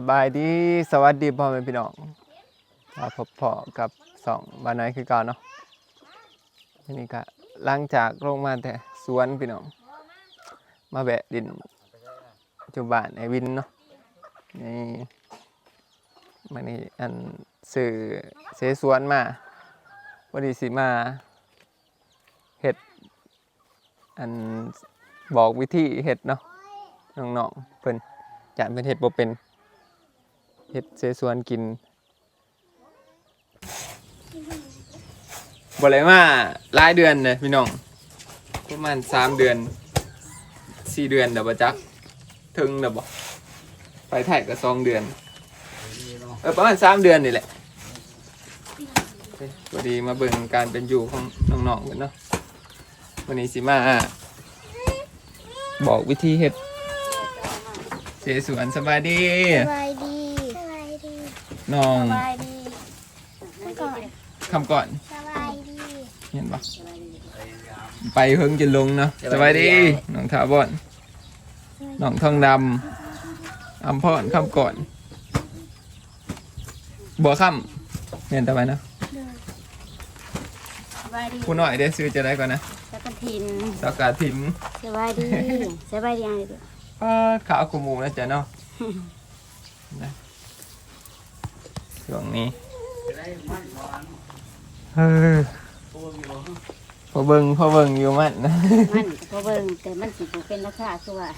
สบายดีสวัสดีพ่อแม่พี่น้องมาพบพ่อกับสองบ้านน้อยคือเก่าเนาะทีนี้ก็หลังจากลงมาแต่สวนพี่น้อง มาแบะดินจุบานไอวินเนาะนี่มันนี่อันสื่อเสสวนมาวันนี้สิมาเห็ดอันบอกวิธีเห็ดเนาะน้องๆเพิ่นจานเป็นเห็ดบ่เป็น เห็ดเสสวนกินบ่เลยมาหลายเดือนเลยพี่น้องประมาณสามเดือนสี่เดือนเดี๋ยวบ่จักถึงเดี๋ยวบ่ไปไทยก็สองเดือนเออประมาณสามเดือนนี่แหละเฮ้ยพอดีมาเบิ่งการเป็นอยู่ของน้องๆกันเนาะวันนี้สิมาบอกวิธีเฮ็ดเสสวนสบายดีสบายดีสบายดี น้องสบายดีเมื่อก่อนคำก่อนสบายดีเห็นปะไปเพิ่งจะลงเนาะสบายดีน้องถาวรน้องทองดำอัมพรคำก่อน บัวค่ำเห็นทำไมนะสบายดีผู้น้อยได้ซื้อจะได้ก่อนนะสักกะทินสากาถินสบายดีสบายดีอะไรเด้อป้าขาวกูหมูนะจ๊ะเนาะนะ ช่วงนี้เออพอเบิงพอเบิงอยู่มันนะมันพอเบิ่งแต่มันสิบ่เป็นราคาคือว่า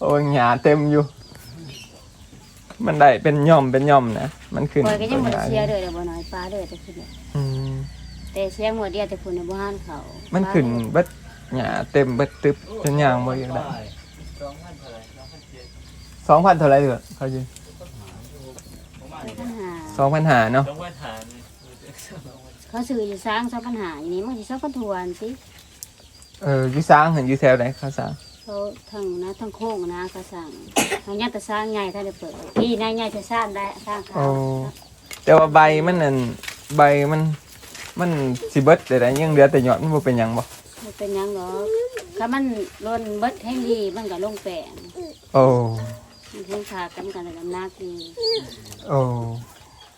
โอ้ยหยาเต็มอยู่ มันได้เป็นย่อมเป็นย่อมนะมันขึ้นปล่อยก็ยังบ่ต้นได้ไม้เสียเลยแต่บ่น้อยปลาเลยแต่ขึ้นเนี่ยอืมแต่เสียหมดเดียวแต่พุ่นน่ะบ่หันเขามัมันขึ้นเบิดหยาเต็มเบิดตึบจนยางบ่อยากได้สองพันเท่าไหรเถอะเขายืน สองพันหาเนาะเขาซื้ออยู่สร้างซะปัญหาอยู่นี่มันสิซะปันทวนสิเอออยูซ้างเห็นอยูแถวไหนเขาซ้างเขาทั้งนะทั้งโค้งนะเขาสั่งทางญาติสร้างใหญ่ถ้าได้เปิดพี่นายใหญ่จะสร้างได้สร้างเขาโอ้แต่ว่าใบมันนั่นใบมันมันสิเบิดแต่ได้ยังเหลือแต่ยอดมันบ่เป็นหยังบ่บ่เป็นหยังหรอกถ้ามันล้นเบิดให้ดีมันก็ลงแปลงโอ้มันเพิ่งขากันกันกับนักดีโอ้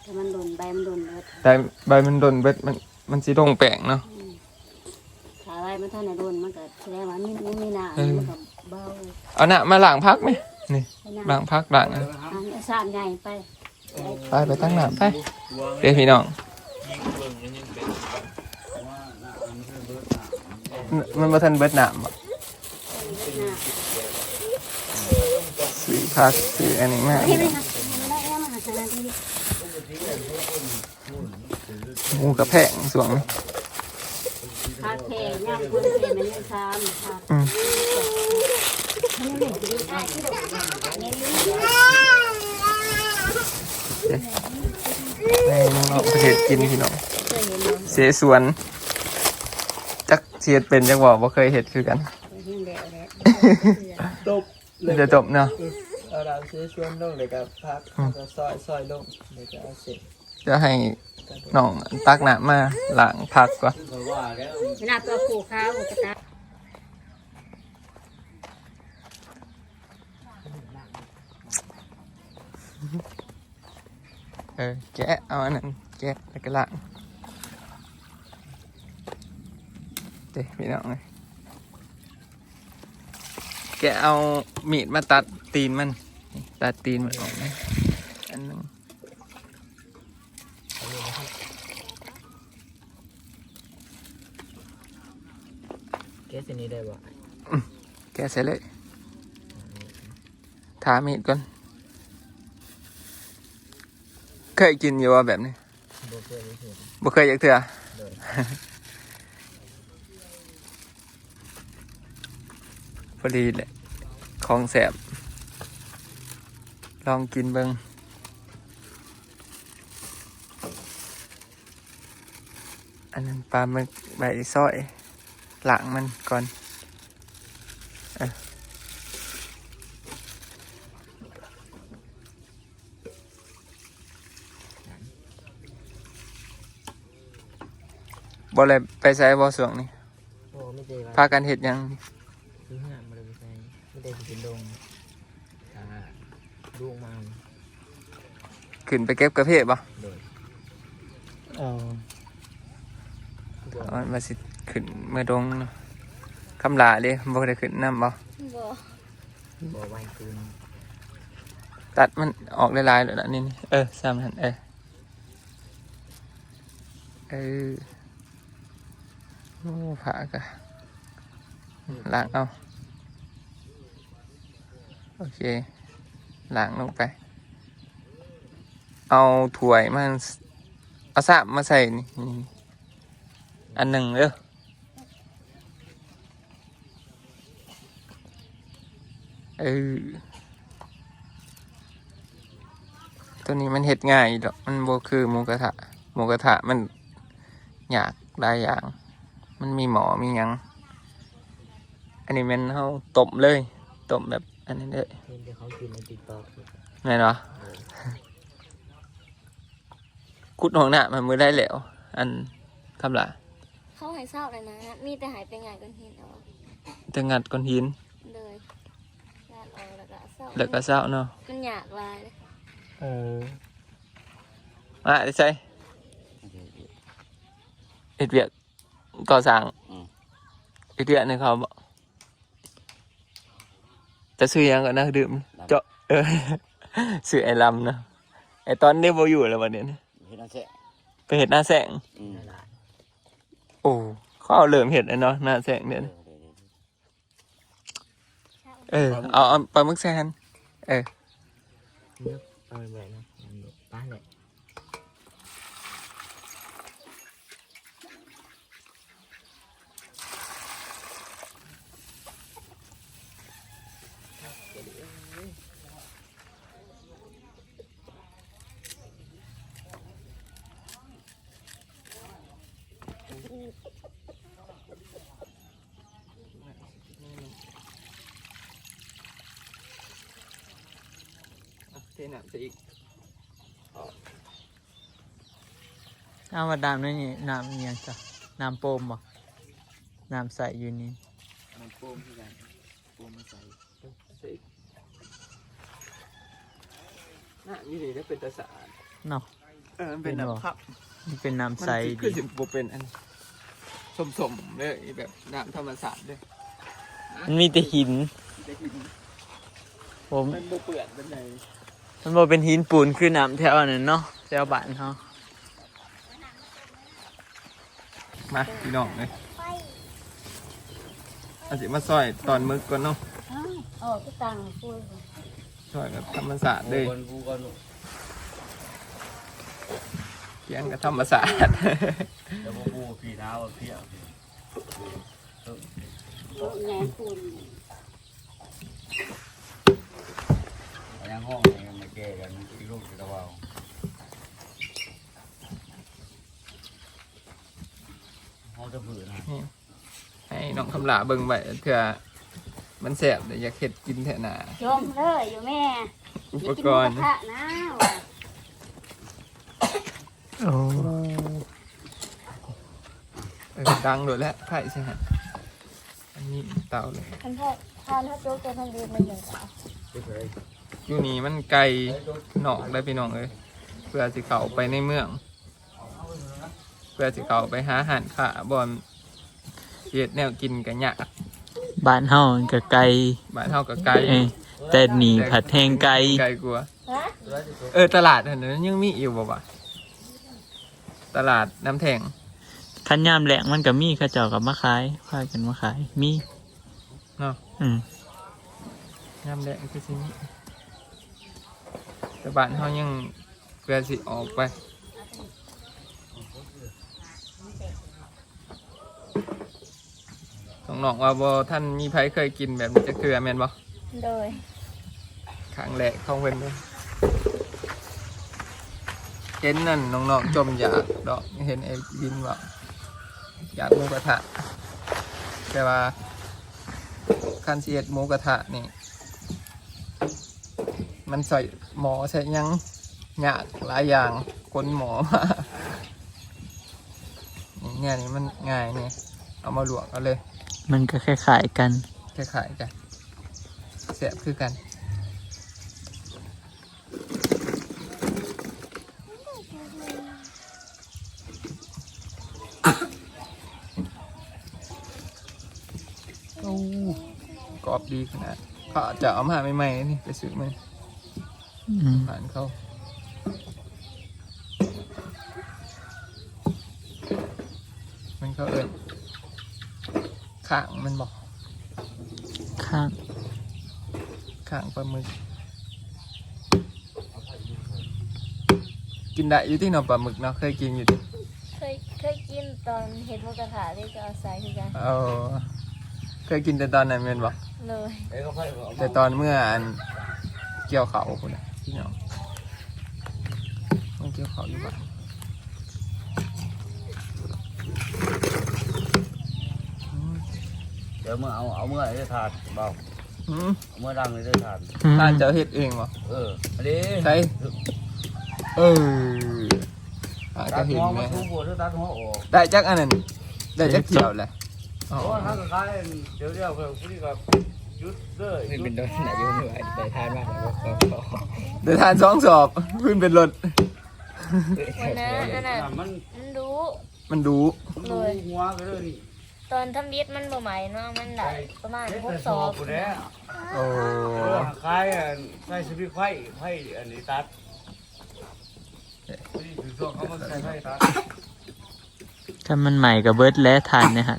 ถ้ามันล้นใบมันล้นเบิดแต่ใบมันโดนเบิดมันมันสิลงแปลงเนาะ ขาไว้มันเท่าไหร่ล้นมันก็แสดงว่ามันมันมีหนาเออ มันก็เบาเอาหน้ามาล้างพักไหมนี่ไปหน้าล้างพักล้างนะอันนี้สร้างใหญ่ไปไปไปตั้งหน้าไปเดี๋ยวพี่น้องมันบ่ทันเบิดน้ำบ่หน้าสีพักสีอันนี้มาเห็นไหมคะไม่ได้แล้วมาหาสารดี หมูกระแพงสวงคาเฟ่ย่างคนเฟ่มันยังซ้ำค่ะอืมมันยังเหลืออยู่ได้ที่ดอกเนี่ยลิ้นให้น้องๆประเทศกินพี่น้องเคยเห็นเนาะเสสวน จักเสียดเป็นจังบ่บ่เคยเห็ดคือกันเคยเห็นแล้วแหละจบมันจะจบเนาะเอาดามซื้อชวนลงเลยกับพักแล้วก็ซอยซอยลงเดี๋ยวจะเอาเสร็จจะให้ น้องตักน้ำมาล้างพักก่อนเพราะว่าแล้วหน้าตัวผูข้าวกระตาเออแกะเอาอันนั้นแกะแล้วก็ล้างเด้พี่น้องเลยแกะเอามีดมาตัดตีนมันนี่ตัดตีนมันออกนะอันหนึง เกสนี้ได้บ่แกะเสร็จเลยทามีดก่อน เคยกินอยู่ว่าแบบนี้บ่เคยเห็นบ่เคยอยากเถื่อเลยพอดีแหละของแสบ ลองกินเบิงอันนั้นปลาหมึกใบซอย หลังมันก่อนเออบ่เลยไปใส่บ่สวงนี่โอ้ไม่ได้ว่าพากันเห็ดหยังซื้อหานมาเลยไปใส่ไม่ได้ไปกินดงอ่าดูลูกมาขึ้นไปเก็บกระเพาะปะโดยเออเอามาสิ ขึ้นเมื่อดงเนาะคำลาเลยบ่ได้ขึ้นน้ำบ่บ่บ่ไหวคืนตัดมันออกลายๆเลยนะนี่นี่เออสามหันเออเออโอ้ผากะล้างเอา โอเคล้างลงไป เอาถ้วยมาเอาสามมาใส่นี่นี่อันหนึ่งเด้อ เออตัวนี้มันเห็ดง่ายดอกมันโบคือหมูกระทะหมูกระทะมันอยากหลายอย่าง มันมีหมอมีหยัง อันนี้มันเขาต้มเลยต้มแบบอันนี้เลยเห็นที่เขากินในติ๊กต็อกแม่นเนาะกุดของหน้ามันมือได้แล้ว อันคำละเขาหายเศร้าเลยนะ มีแต่หายไปไงกันเห็นเอาจะงัดก้อนหิน เลยญาติเอา แล้วก็เศร้าแล้วก็เศร้าเนาะมันอยากลายเลยเออมาได้ใช่เอ็ดเวียกก่อสร้างเอ็ดเวียกในเขาบอกจะซื้อหยังก่อนนะดื่มเจาะเออ ซื้อไอ้ลำนะไอ้ตอนนี้โบอยู่แล้ววันนี้นะ เฮ็ดนั่นแซ่ ไปเห็ดหน้าแสง อืม โอ้เขาเอาเริ่มเห็ดแล้วเนาะหน้าแสงเนี่ยนะเออเอาเอาปลาหมึกแซนเออเนื้อเอาไปแบบนะป้าแหละเทน้ำจะอีกน้ำมาดามนี่นี่น้ำอิหยังจ้ะน้ำโปมบ่น้ำใสอยู่นี่มันโปมที่ไหนโปมมาใส่ใส่อีกน่านี่ดีถ้าเป็นตะสะอาดเนาะเออมันเป็นเป็นบ่น้ำพับมันเป็นน้ำมันใสคือดีสิบโบเป็นอันสมๆเลยแบบน้ำธรรมศาสตร์เลยมันมีแต่หิน ได้กินผมมันโบเปื่อนเป็นไง มันบ่เป็นหินปูนคือน้ำแถวนั้นเนาะแถวบ้านเขามาพี่น้องเลยอาจจะมาซอยตอนมึกก่อนเนาะอ้าวอ๋อก็ตังพูดซอยแบบธรรมศาสตร์เลยกูก่อนกูก่อนลูกเกียงกับธรรมศาสตร์แล้วพวกกูพี่เท้าพี่เอาพี่โอ้แง่คุณเอายังห้องนี่มา แก้กันที่ลูกที่ตะวันห้องจะผืนนะให้น้องคำลาเบิ่งไว้เพื่อมันแสบเดี๋ยวอยากเห็ดกินแทนหนาชมเลยอยู่แม่อุสิปกินกหมูรกณ์ระทะนะว่ะโอ้เออดังโดดแล้วไข่ใช่ไหมอันนี้เตาเลยคันพ่อทานถ้าโจ๊กจะทำดีมันอย่างไรที่เคย อยู่นี่มันไกลนอกได้พี่น้องเอ้ยเพื่อสิเข้าไปในเมือง เพื่อสิเข้าไปหาอาหารค่ะบอนเฮ็ดแนวกินกันยากบ้านเฮามันก็ไกลบ้านเฮาก็ไกลเอ้ยแต่หนีผัดแทงไกลไกลกว่าฮะเออตลาดอันนั้นยังมีอยู่บ่วะตลาดน้ำแทงคันยามแหลงมันก็มีเขาเจ้ากับมาขายพากันมาขายมีเนาะอืม ยามแดงคือสิมี แต่บ้านเฮายังเพื่อสิออกไปน้องๆว่าบ่ท่านมีไผเคยกินแบบนี้จะเกลือแม่นบ่โดยครั้งแรกของเพิ่นเลยเห็นนั่นน้องๆจมอยากดอกเห็นไอ้บินว่าอยากหมูกระทะแต่ว่าคันสิเอ็ดหมูกระทะนี่ มันใส่หมอใส่หยังยากหลายอย่างคนหมอมานี่เนี่ยนี่มันง่ายนี่เอามาลวกเอาเลยมันก็คล้ายๆกันคล้ายๆกันเสียบคือกันโอ้กรอบดีขนาดเขาอาจจะเอามาใหม่ๆนี่ไปซื้อมาอืม ผ่านเขามันเขาเอินข้างมันบอกข้างข้างปลาหมึก กินได้อยู่ที่เนาะปลาหมึกเนาะเคยกินอยู่ที่เคยเคยกินตอนเห็ดหมูกระทะที่จะเอาใส่คือกันเอาเคยกินแต่ตอนนั้นแม่นบอกเลยเอ้ยก็ไพ่บอกแต่ตอนเมื่ออันเกี่ยวเขาคนน่ะ พี่น้องมันเกี่ยวเขาอยู่บ้านอืมเดี๋ยวมื่อเอาเอาเมื่อไอ้ถาดเบาอืมเอาเมื่อดังเลยได้ถาดทานเจ้าเฮ็ดเองวะเอออันนี้ใช่เอออาจตัจะดเห็นหัวไหมมาทูบัวหรือตัดหัวออกได้จักอันนั้นได้จักเกี่ยวแหละอ๋อโอ้ถ้าก็คล้ายเดี๋ยวเดียวเพิ่มผู้ที่กับ ยุดเลยนี่เป็นโดนไหนอยู่เหนื่อยแต่ทานมากแล้วก็ก็เดี๋ยวทานสองสอบพื้นเป็นรถวันนั้นอันนั้นมันมันรู้มันดูดูหัวก็เลยตอนทำบิดมันบ่ใหม่เนาะมันได้ประมาณเด็ดหกแต่สสออบบกูแล้วโอ้เออคล้ายใส่สปิไฟไฟอันนี้ตัดนี่คือช่วงเขามันใส่ไฟตัดถ้ามันใหม่กับเบิร์ดและทานนะฮะ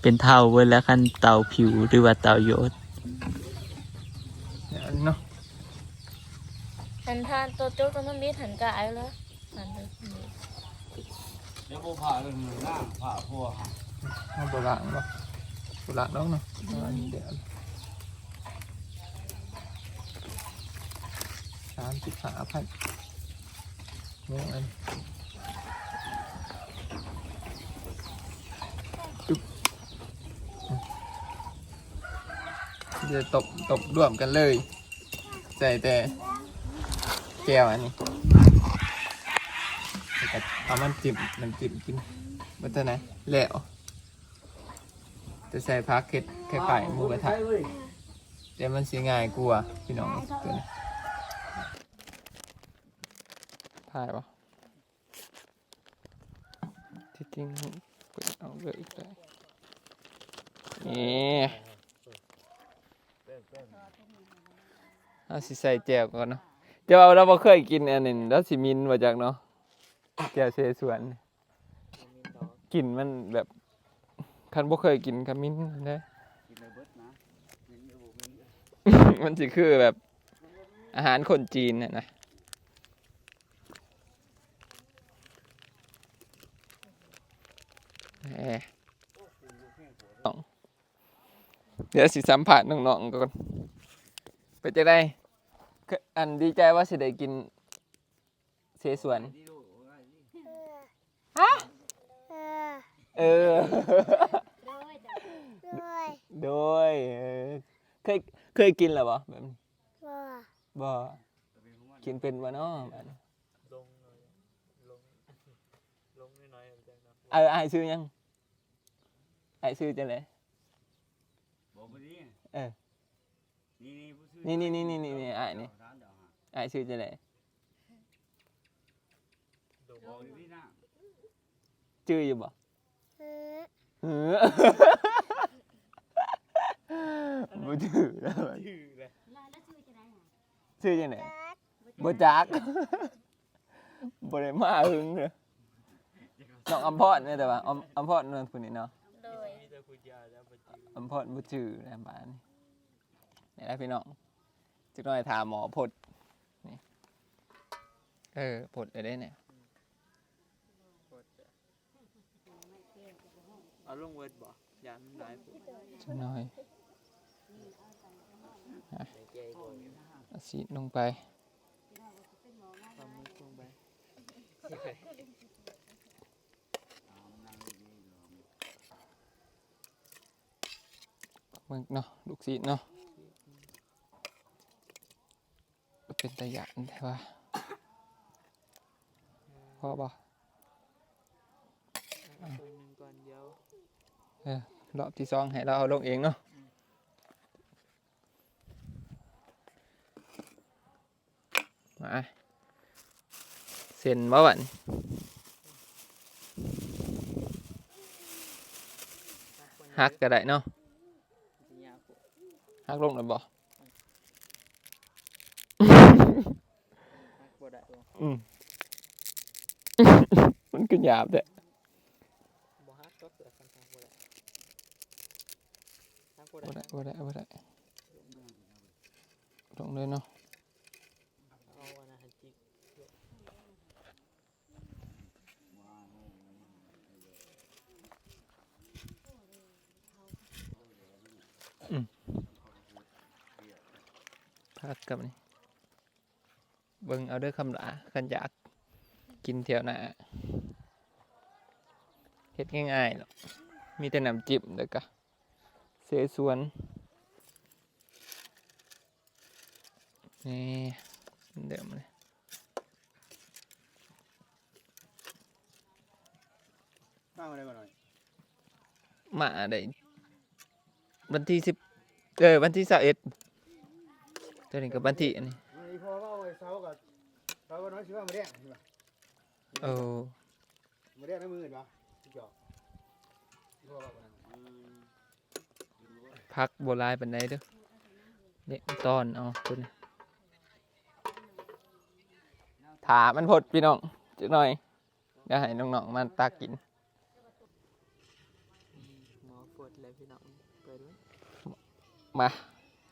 เป็นเท่าเบิร์ดแล้วคันเตาผิวหรือว่าเตาโยดเนี่ยอันนี้เนาะหันทานตัวโจ๊กตอนทำบิดหันกายแล้วหันเลยเดี๋ยวผมผ่าเป็นมือหน้าผ่าพัวมาโบราณปะโบราณน้องเนาะอันนี้เดี๋ยวสามสิบห้าพันเงี้ยอัน เดี๋ยวตบตบร่วมกันเลย ใส่แต่แก้วอันนี้เอามันจิ้มน้ำจิ้มกินมันจะไหนแล้วจะใส่พักเค็ดแค่ไข่หมูกระทะเดี๋ยวมันสีง่ายกลัวพี่น้องตัวนี้ถ่ายปะที่จริงเปิดเอาเลยอีกได้นี่ เอาสิใส่แจ่วก่อนเนาะเดี๋วเราบ่เคยกินอันนี้แล้วสิมินมาจากเนาะแจ่วเสสวนกลิ่นมันแบบคันบ่เคยกินขมิ้นเด้กินในเบิดนะกินอยู่บ่มีมันสิคือแบบอาหารคนจีนเนี่ยนะเดี๋ยวสิสัมผัสน้องๆก่อน ไปจะได้เคยอันดีใจว่าสิได้กินเสสวน ฮะ เออโดยเออเคยเคยกินหรอบ่แบบนี้บ่กินเป็นบ่เนาะแบบนี้ลงหน่อยลงลงน้อยๆจังเนาะเออไอ้ายซื้อยังไอ้ายซื้อจังได๋บอกมาดิเออ นี่นี่ นี่นี่นี่นี่นี่นี่อ้นี่ไอ้ายซื้อจังไหน้าจื้ออยู่บ่เออบ่จื้อแล้วชื่อเลยซื้อจังได๋บ่จักบ่ได้มาหึงเด้อน้องอำพรเนี่ยแต่ว่าอำอำพรนั่นผู้นี้เนาะเลยมีแต่คุณยาแล้วปัจจุบันอำพรบุจือแหลมบ้านนี่แหละพี่น้อง จุดน้อยถามหมอพดนี่เออพดเลยได้เนี่ยเอาลงเวิร์ดบ่ยามหลายผู้จุดน้อยอะเอาสีลงไปความมือลงไปมึงเนาะลูกศิษย์เนาะ เป็นตะยานแต่ว่าพอบ่ตัวหนึ่งก่อนเดียวเออรอบที่สองให้เราเอาลงเองเนาะมาเซ็นบ่วันหักก็ได้เนาะหักลงแล้วบ่ บ่ได้บ่ อืม มันคือหยาบเด้บ่ฮักก็เกิดคันทางบ่ได้ทางบ่บ่ได้ได้บ่ได้บ่ได้ลงเลยเนาะเอาอันนั้นให้จิกพักกับนี่ เบิ่งเอาเด้อคำหลาคันอยากกินเที่ยวหน้าเฮ็ดง่ายๆหรอกมีแต่น้ำจิ้มเด้อกะเสสวนนี่เดิมเลยมาอะไรมาหน่อยมาได้วันที่สิบเออวันที่สิบเอ็ดตัวนี้กับวันที่อันนี้มีพอว่าไอ้ เสากับเสาก็น้อยชื่อว่ามาเรียกใช่ปะโอ้มาเรียกในมือเห็นปะที่จอกพอว่าคนนั้นพักโบราณปันไดเด้อเนี่ยตอนเอาตัวนี้ถามันพดพี่น้องจักหน่อยเดี๋ยวให้น้องๆมาตักกินหมอปวดแล้วพี่น้องเปิดไว้มา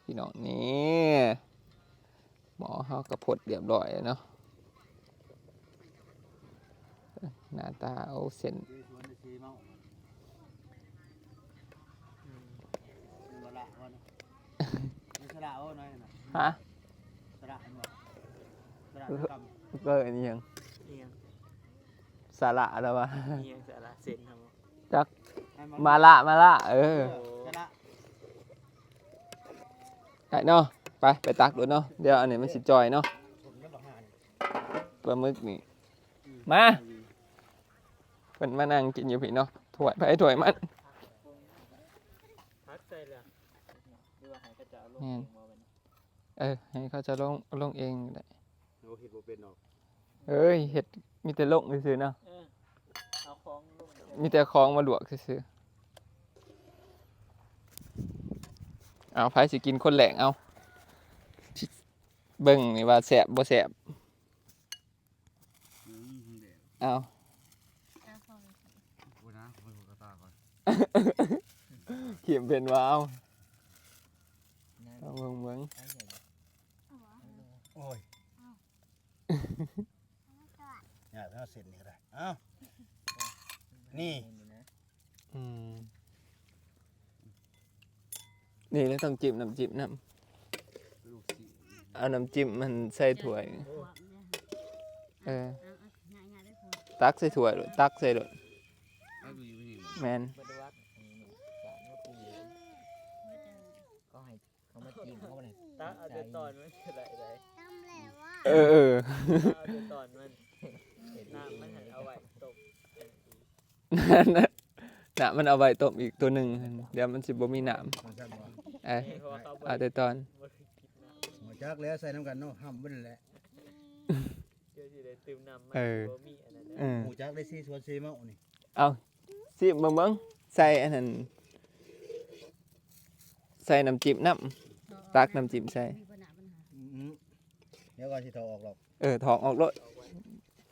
พี่น้องนี่ หมอเขากระพดเรียบร้อยแล้วเนาะหน้าตาเอาเส้นที่สวนในซีเมาเป็นบละวันนี่สระโอ้น้อยนะฮะสระอันวะสระกำเปิดอันนี้ยังเอียงสาระแล้ววะเอียงสาระเส้นทำบ่จักให้นมาละมาละเออสระไอ้เนาะ ไปไปตักดูเนาะเดี๋ยวอันนี้มันสิจอยเนาะผมยังบอกหานี่ปลาหมึกนี่มาเพิ่นมานั่งกินอยู่พี่เนาะถ้วยไปถ้วยมันพักใส่แล้วหรือว่าให้เขาจะเอาลงแม่นเองบ่บัดนี้เออให้เขาจะลงลงเองได้โอ้เห็ดบ่เป็นดอกเอ้ยเห็ดมีแต่ลงซื่อๆเนาะเออเอาของลงมีแต่ของมาลวกซื่อๆเอาไผสิกินคนแหลงเอา เบิ่งนี่ว่าแสบบ่แสบอืมเดี๋ยวเอากูนะกูกระตาก่อนเขียมเป็นว่าเอาเอาเบิ่งเบิ่งโอ้ยเนี่ยถ้าเสร็จนี่ก็ได้เอ้านี่อืมนี่แล้วต้องจิ้มน้ำจิ้มน้ลูกศิษย์ำ เอาน้ำจิ้มมันใส่ถ้วย เออ ตักใส่ถ้วยโลดตักใส่โลดเอาดูอยู่นี่แมนบ่ได้วัดนี่นี่สารว่าปูก็ให้เขามาจิ้มเขาบ่ได้ตาเอาแต่ตอนมันคือได้ได้เออเออเอาแต่ตอนมันน้ำมันให้เอาไว้ตกนั่นน่ะน่ะมันเอาไว้ต้มอีกตัวหนึ่งเดี๋ยวมันสิบ่มีน้ของฉันบ่ำเอ้ยเพราะว่าเขาบ่เอาได้แต่ตอนบ่ได้กินน้ำหัว จักแล้วใส่น้ำกันเนาะห้ามบ่นั่นแหละเดี๋ยวสิได้ตื่มน้ำมันเออ บ่มีอันนั้นนะเออหมูจักได้ซีสวนซีเมานี่สิเบิ่งเบิ่งใส่อันนั้นใส่น้ำจิ้มน้ำตักน้ำจิ้มใส่อืมเดี๋ยวก่อนสิถอออกหรอกเออถอกออกรถ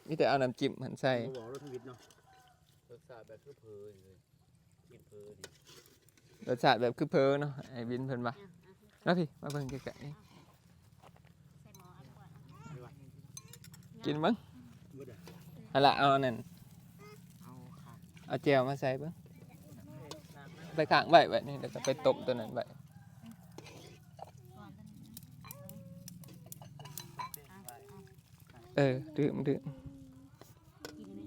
มีแต่เอาน้ำจิ้มหันใส่บ่บอกรถทวิตเนาะรสชาติแบบคือเพลินเลยกินเพลินดิรสชาติแบบคือเพอเนาะไอ้บินเพิ่นว่าแล้วพี่มาเบิ่งใกล้ๆนี่ กินเบิ่งบ่ได้เอาละเอาอันนั้นเอาค่ะเอาแจวมาใส่เบิ่งน้ำมันไปข้างไว้ไว้นี่แล้วก็ไปต้มตัวนั้นไว้เออดื่มดื่ม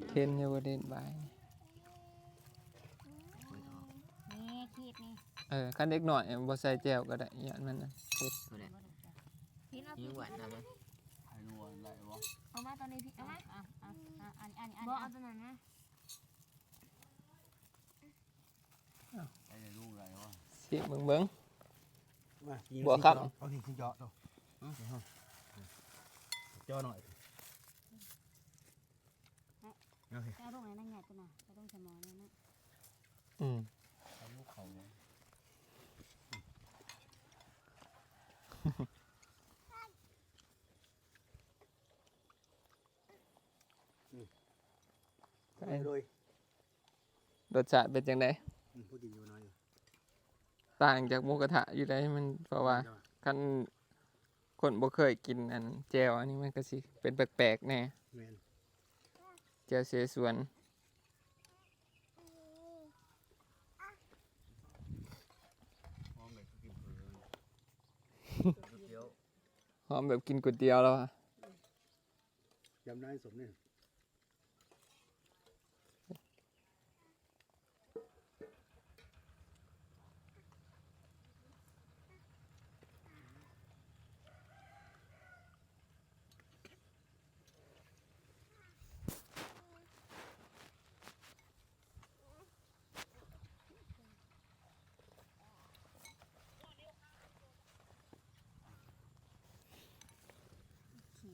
เทนเยาวเดนบายนี่คีบนี่เออคันเด็กหน่อยบ่ใส่แจวก็ได้อย่านมันน่ะเผ็ดพี่เอายิ่งหวานนะมั เอามาตอนนี้พี่เอามาอะอะอะอันอันอันบ่อัเอานตัวนั้นนะไอ้ลูกอะไรวะสิเบิ่งเบิ่งมาบัวครับ เอาหินขึ้นเจาะดูจอหน่อยเอาลงไหนนั่งใหญ่ตัวน่ะเอาลงสมองเลยนะ อืม ทำลูกเขาเนี่ย ไอ้ โดยรสชาติเป็นจังไดผู้กินอยู่น้อยอยู่ต่างจากหมูกระทะอยู่ได้มันเพราะว่าคันคนบ่เคยกินอันแจวอันนี้มันก็สิเป็นแปลกๆแน่แมนแจวเสสวนหอมแบบกินเผือกเดี๋ยวหอมแบบกินก๋วยเตี๋ยวแล้วอะจำได้สมเนี่ย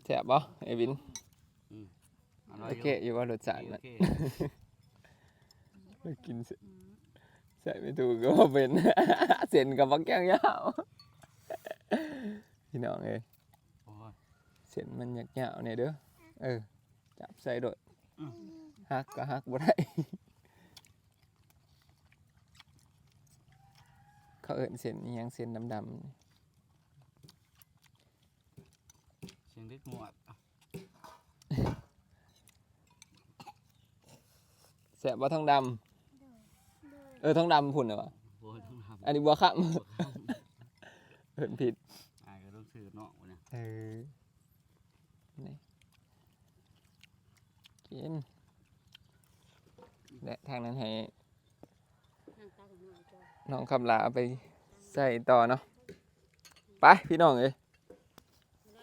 แซ่บบ่ไอ้วินอร่อยโอเคอยู่ว่ารสชาติโอมันเคไปกินเสร็จใส่ไม่ถูกก็ว่าเป็นเส้นกับบักแก้งยาวพี่น้องเอ้ยโอ้ยเส้นมันยาวๆเนี่ยเด้อเออจับใส่โดดอืมหักก็หักบ่ได้เขาเอิ้นเส้นอิหยังเส้นดำเสียงเล็กหมวดๆแซ่บบ่ทองดำเออทองดำพุ่นน่ะวะโอ้ยต้องทำอันนี้บัวข้ามเอิ้นผิดอายก็ต้องซื้อเนาะวันเนี่ยเออนี่กินและทางนั้นให้นั่งตาของน้อยจ้ะน้องคำลาเอาไปใส่ต่อเนาะไปพี่น้องเอ้ย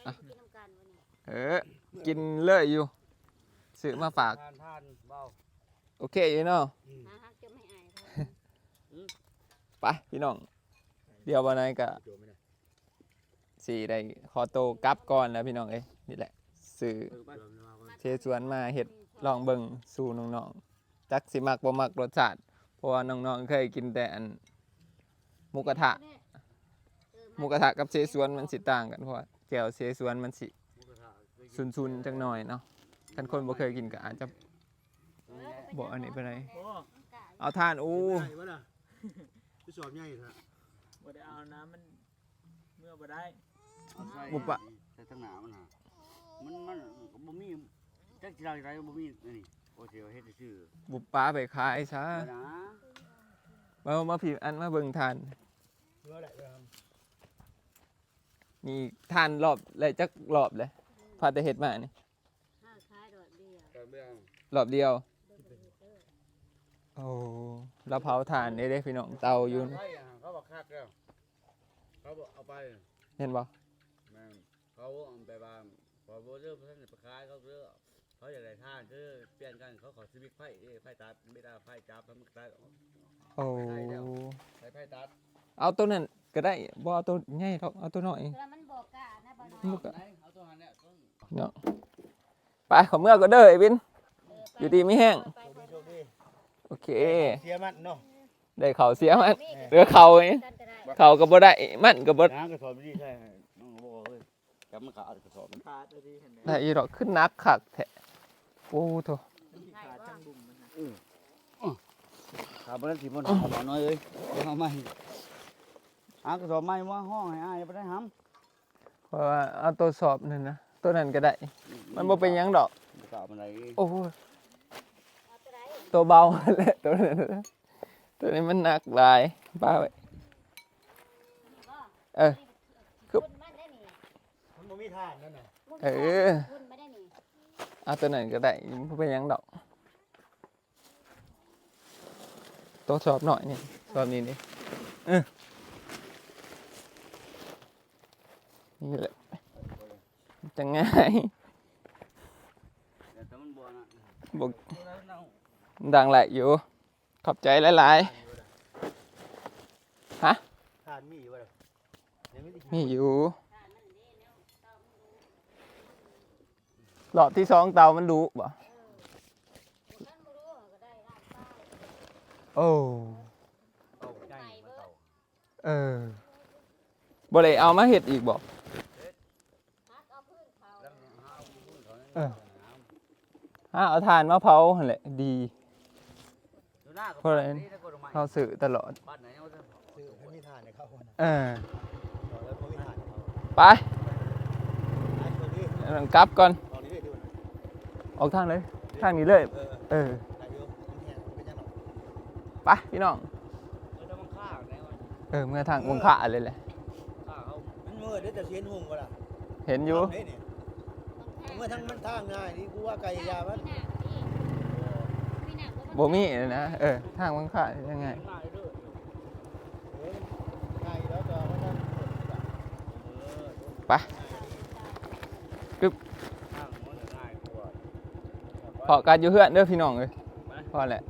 แล้วกินน้ำกันวันนี้ เออ กินเลยอยู่ซื้อมาฝาก ทานทานเบาโอเคอยู่เนาะหาฮักจะไม่อายครับไปพี่น้อง เดี๋ยววันนั้นก็โจไม่ได้สี่ได้ขอโตวกลับก่อนแล้วพี่น้องเอ้ยนี่แหละซื้อเออไปเดี๋ยวมาก่อนเชสวนมาเห็ดลองเบิ่งสู่น้องๆจักสิมักบ่มักรสชาติเพราะว่าน้องๆเคยกินแต่อันหมูกระทะหมูกระทะกับเชสวนมันสิต่างกันเพราะว่าแก้วเชสวนมันสิ ซุนๆจังหน่อยเนาะคันคนบ่เคยกินก็อาจจะบ่อันนี้เป็นไรโอ้เอาทานอู้ได้วะน่ะไปสอบใหญ่เถอะบ่ได้เอาน้ำมันเมื่อบ่ได้เอาใส่บุปะใส่ทั้งหนามันหามันมันก็บ่มีจักสิได้ไรบ่มีอันนี่โอ้เสียวเฮ็ดซื่อบุปผาไปขายซะๆนะมามาผิดอันมาเบิ่งทานเพื่ออะไรเพื่อทนี่ทานรอบเลยจักรอบเลย พาแต่เฮ็ดมานี่ห้าคล้ายดอกเบี้ยำแต่เบื้องรอบเดียว โอ้แล้วเผาถ่านได้เด้พี่น้องเตาอยู่ใช่อะเขาบอกคักแล้วเขาบอกเอาไปเห็นบ่แม่งเขาเอาไปบ้านพอโบเริ่มเพิ่นไปขายเขาเลือกเขาอยากได้ท่านคือเปลี่ยนกันเขาขอสวิกไฟเอ้ยไฟตัดไม่ได้ไฟจับทำตัดโอ้ใช้ไฟตัดเอาตัวนั้นก็ได้บ่เอาตัวใหญ่หรอกเอาตัวน้อยแล้วมันบอกกะนะบ่มุกอะไหนเอาตัวหันเนี่ยต้น เนาะไปขอเมื่อก็เด้อไอ้วิน อยู่ดีไม่แห้งไปไปโชคดีโอเค เสียมันเนาะได้เขาเสียมันเหลือเขาไงกันก็ได้เขาก็บ่ได้มันก็บ่น้ำกระสอบไม่ดีใช่น้องบอกเฮ้ยจับมันขาดกระสอบมันขาดเลยดีเห็นไหมได้อีดอกขึ้นนักคักแท้โอ้โถมันสิขาดจังบุ่มมันนะขาดมันถีบมันขาดน้อยเอ้ยเอาไม่หากระสอบไม้มาห้องให้อ้ายบ่ได้ห้เพราะว่าเอาตัวสอบนั่นนะ ตัวนั้นก็ได้ำมันบ่เป็นหยังดอกกราบมันไหนโอ้ยเอาตัวไหนตัวเบาแหละตัวนั้นน่ะตัวนี้มันหนักหลายป้าไว้บ่เออ คือคุณมันได้นี่มันบ่มีทานนั่นน่ะคุณเออ คุณไม่ได้นี่เอาตัวนั้นก็ได้บ่เป็นหยังดอกตัวสอบหน่อยนี่สอบนี้นี่เออนี่แหละ จะง่ายแต่มันบ่น่ะบ่แล้วเน่าดังแหละอยู่ ขอบใจหลายทานมีอยู่บ่ล่ะยังไม่ได้ๆมีอยู่รอบที่สองเตามันรู้บ่โอ้เออบ่ได้เอามาเฮ็ดอีกบ่วห้าวพูด เขาเออหาเอาถ่านมาเผาหั่นแหละดี ดูหน้าเพราะอะไรนี่ถ้ากดออกมาเฮาซื้อตลอด บ้านไหนยังไม่ได้ซื้อให้มีทานให้เขาคนน่ะเออ แล้วบ่มีทานให้เขาไปไอ้คนนี้เอาหนังกลับก่อน ตอนนี้ได้ดูนะออกทางเลย ทางนี้เลย เออเออ ได้อยู่มันแห้งมันเป็นจังหวะไปพี่น้อง เออถ้ามันฆ่าไหนวะเออเมื่อทางวงขาเลยแหละ ฆ่าเขามันมืดเด้อแต่เสียนหุงบ่ล่ะเห็นอยู่เฮ้ยนี่เมื่อทั้งมันทางง่ายนี่กูว่าไก่ยามันบ่มีนะ เออ ทางวงขายังไงง่ายเด้อเฮ้ยไก่แล้วก็มันนั่นเปิดแบบไปทางมันง่ายกว่าพอกันอยู่เพื่อนเด้อพี่น้องเอ้ยพอแหละไป